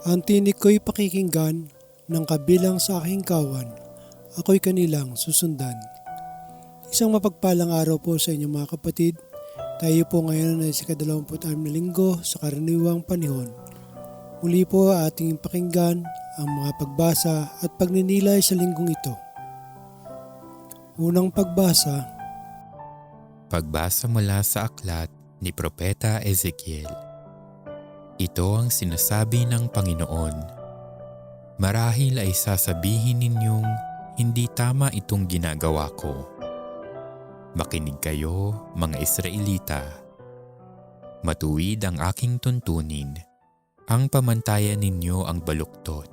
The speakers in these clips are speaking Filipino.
Ang tinig ko'y pakikinggan ng kabilang sa aking kawan. Ako'y kanilang susundan. Isang mapagpalang araw po sa inyo mga kapatid. Tayo po ngayon ay sa kadalawamput na linggo sa karaniwang panahon. Muli po ating pakinggan ang mga pagbasa at pagninilay sa linggong ito. Unang pagbasa, Pagbasa mula sa aklat ni Propeta Ezekiel. Ito ang sinasabi ng Panginoon. Marahil ay sasabihin ninyong hindi tama itong ginagawa ko. Makinig kayo, mga Israelita. Matuwid ang aking tuntunin. Ang pamantayan ninyo ang baluktot.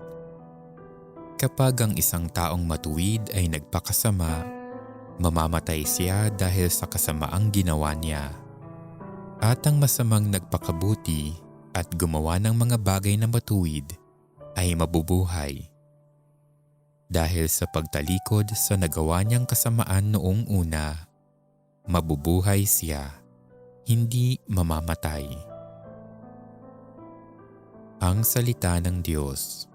Kapag ang isang taong matuwid ay nagpakasama, mamamatay siya dahil sa kasamaang ginawa niya. At ang masamang nagpakabuti at gumawa ng mga bagay na matuwid ay mabubuhay. Dahil sa pagtalikod sa nagawa niyang kasamaan noong una, mabubuhay siya, hindi mamamatay. Ang Salita ng Diyos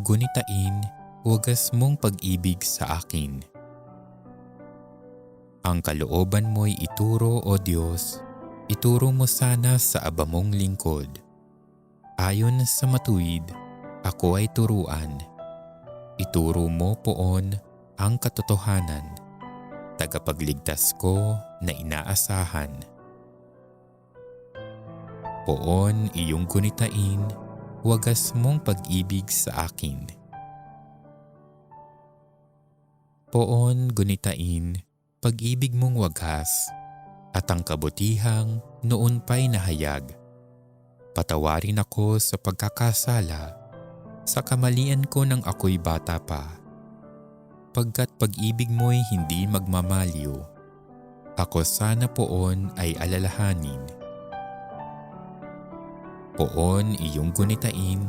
Gunitain, wagas mong pag-ibig sa akin. Ang kalooban mo'y ituro o Diyos, ituro mo sana sa aba mong lingkod. Ayon sa matuwid, ako ay turuan. Ituro mo poon ang katotohanan, tagapagligtas ko na inaasahan. Poon iyong gunitain, wagas mong pag-ibig sa akin. Poon gunitain, pag-ibig mong wagas at ang kabutihang noon pa'y nahayag. Patawarin ako sa pagkakasala sa kamalian ko nang ako'y bata pa. Pagkat pag-ibig mo'y hindi magmamaliw, ako sana poon ay alalahanin. Poon iyong gunitain,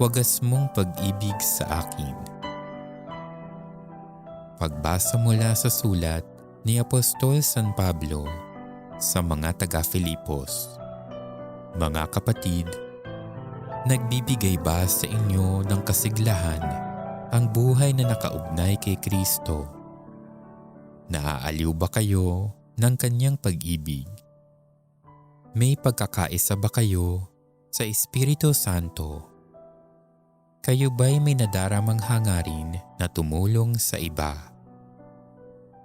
wagas mong pag-ibig sa akin. Pagbasa mula sa sulat ni Apostol San Pablo sa mga taga-Filipos. Mga kapatid, nagbibigay ba sa inyo ng kasiglahan ang buhay na nakaugnay kay Kristo? Naaaliw ba kayo ng kanyang pag-ibig? May pagkakaisa ba kayo sa Espiritu Santo? Kayo ba'y may nadaramang hangarin na tumulong sa iba?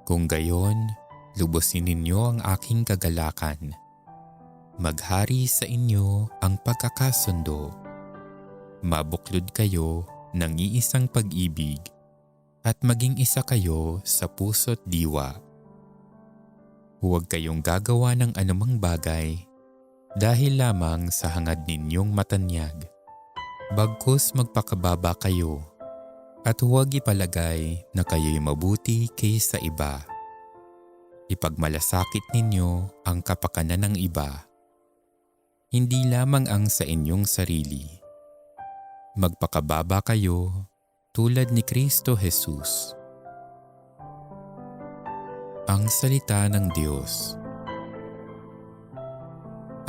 Kung gayon, lubusin ninyo ang aking kagalakan. Maghari sa inyo ang pagkakasundo. Mabuklod kayo ng iisang pag-ibig at maging isa kayo sa puso't diwa. Huwag kayong gagawa ng anumang bagay dahil lamang sa hangad ninyong matanyag. Bagkus magpakababa kayo at huwag ipalagay na kayo'y mabuti kaysa iba. Ipagmalasakit ninyo ang kapakanan ng iba. Hindi lamang ang sa inyong sarili. Magpakababa kayo tulad ni Kristo Jesus. Ang Salita ng Diyos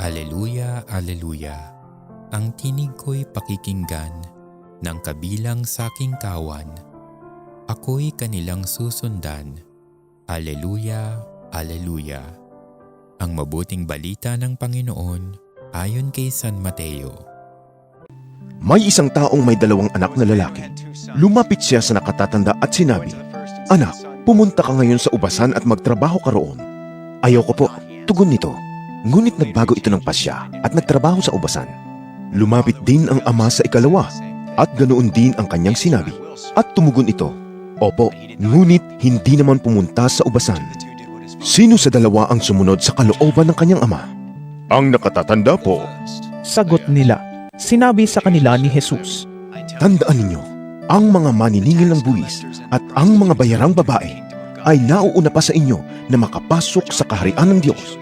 Aleluya, Aleluya. Ang tinig ko'y pakikinggan ng kabilang sa aking kawan. Ako'y kanilang susundan. Aleluya, Aleluya. Ang mabuting balita ng Panginoon ayon kay San Mateo. May isang taong may dalawang anak na lalaki. Lumapit siya sa nakatatanda at sinabi, Anak, pumunta ka ngayon sa ubasan at magtrabaho ka roon. Ayaw ko po, tugon nito. Ngunit nagbago ito ng pasya at nagtrabaho sa ubasan. Lumapit din ang ama sa ikalawa at ganoon din ang kanyang sinabi. At tumugon ito, Opo, ngunit hindi naman pumunta sa ubasan. Sino sa dalawa ang sumunod sa kalooban ng kanyang ama? Ang nakatatanda po. Sagot nila, sinabi sa kanila ni Jesus, Tandaan ninyo, ang mga maniningil ng buwis at ang mga bayarang babae ay nauuna pa sa inyo na makapasok sa kaharian ng Diyos.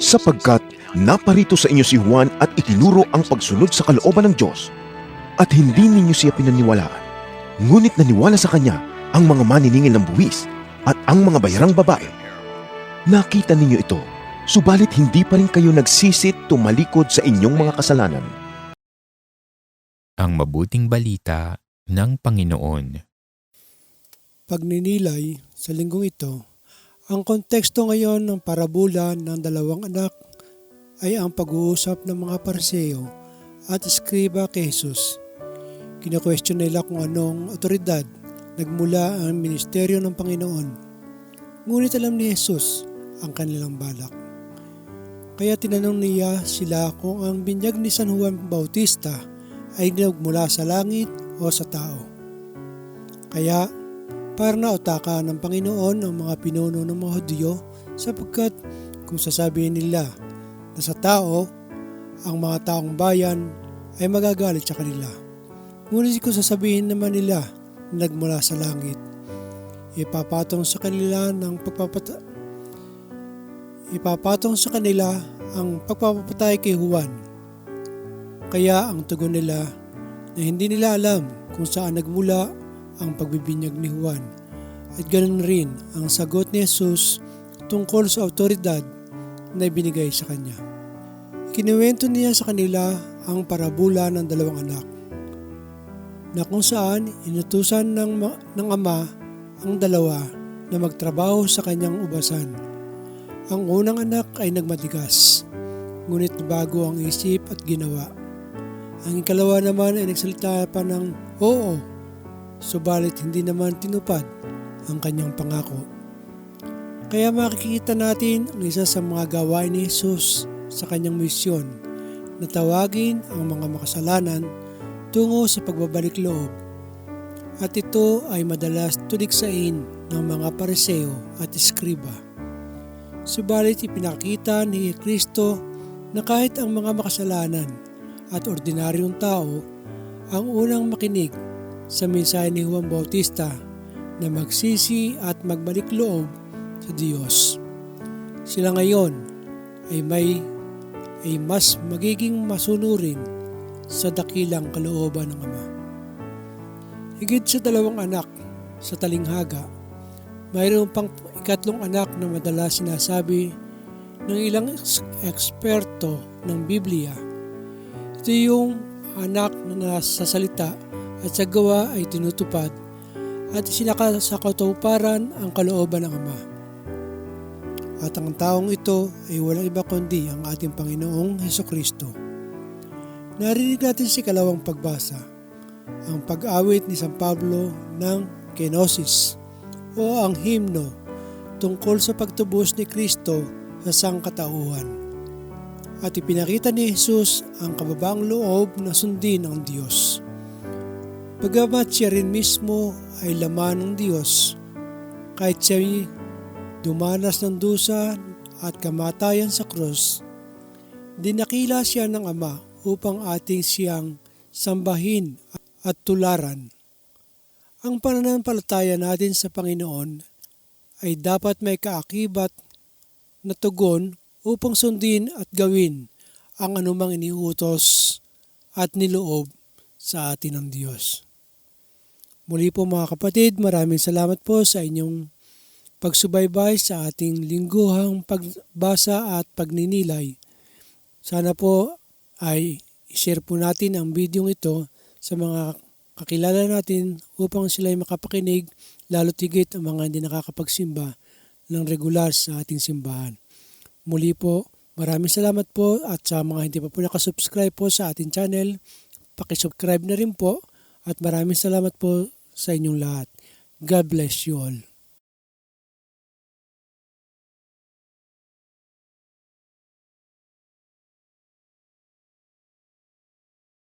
Sapagkat naparito sa inyo si Juan at itinuro ang pagsunod sa kalooban ng Diyos. At hindi ninyo siya pinaniwalaan. Ngunit naniwala sa kanya ang mga maniningil ng buwis at ang mga bayarang babae. Nakita ninyo ito, subalit hindi pa rin kayo nagsisit tumalikod sa inyong mga kasalanan ang mabuting balita ng Panginoon. Pagninilay sa linggong ito, ang konteksto ngayon ng parabula ng dalawang anak ay ang pag-uusap ng mga pariseo at eskriba kay Jesus. Kina-question nila kung anong otoridad nagmula ang ministeryo ng Panginoon. Ngunit alam ni Jesus ang kanilang balak. Kaya tinanong niya sila kung ang binyag ni San Juan Bautista ay nagmula sa langit o sa tao. Kaya para nautaka ng Panginoon ang mga pinuno ng mga Hudyo sapagkat kung sasabihin nila na sa tao, ang mga taong bayan ay magagalit sa kanila. Ngunit kung sasabihin naman nila nagmula sa langit, ipapatong sa kanila ng pagpapata ipapatong sa kanila ang pagpapatay kay Juan. Kaya ang tugon nila na hindi nila alam kung saan nagmula ang pagbibinyag ni Juan. At ganoon rin ang sagot ni Jesus tungkol sa autoridad na ibinigay sa kanya. Kinuwento niya sa kanila ang parabula ng dalawang anak na kung saan inutusan ng, ng ama ang dalawa na magtrabaho sa kanyang ubasan. Ang unang anak ay nagmatigas, ngunit bago ang isip at ginawa. Ang ikalawa naman ay nagsalita pa ng oo, subalit hindi naman tinupad ang kanyang pangako. Kaya makikita natin ang isa sa mga gawain ni Jesus sa kanyang misyon na tawagin ang mga makasalanan tungo sa pagbabalik loob. At ito ay madalas tuliksain ng mga pariseo at eskriba. Subalit ipinakita ni Kristo na kahit ang mga makasalanan at ordinaryong tao ang unang makinig sa mensahe ni Juan Bautista na magsisi at magbalik loob sa Diyos. Sila ngayon ay may ay mas magiging masunurin sa dakilang kalooban ng Ama. Higit sa dalawang anak sa talinghaga, mayroon pang ikatlong anak na madalas sinasabi ng ilang eks- eksperto ng Biblia. Ito yung anak na nasa salita at sa gawa ay tinutupad at isinaka sa katuparan ang kalooban ng Ama. At ang taong ito ay walang iba kundi ang ating Panginoong Heso Kristo. Narinig natin si kalawang pagbasa, ang pag-awit ni San Pablo ng Kenosis o ang himno tungkol sa pagtubos ni Kristo sa sangkatauhan. At ipinakita ni Jesus ang kababaang loob na sundin ng Diyos. Bagamat siya rin mismo ay laman ng Diyos, kahit siya dumanas ng dusa at kamatayan sa krus, dinakila siya ng Ama upang ating siyang sambahin at tularan. Ang pananampalataya natin sa Panginoon ay dapat may kaakibat na tugon upang sundin at gawin ang anumang iniutos at niloob sa atin ng Diyos. Muli po mga kapatid, maraming salamat po sa inyong pagsubaybay sa ating lingguhang pagbasa at pagninilay. Sana po ay share po natin ang video ito sa mga kakilala natin upang sila ay makapakinig lalo tigit ang mga hindi nakakapagsimba ng regular sa ating simbahan. Muli po, maraming salamat po at sa mga hindi pa po nakasubscribe po sa ating channel, pakisubscribe na rin po at maraming salamat po sa inyong lahat. God bless you all.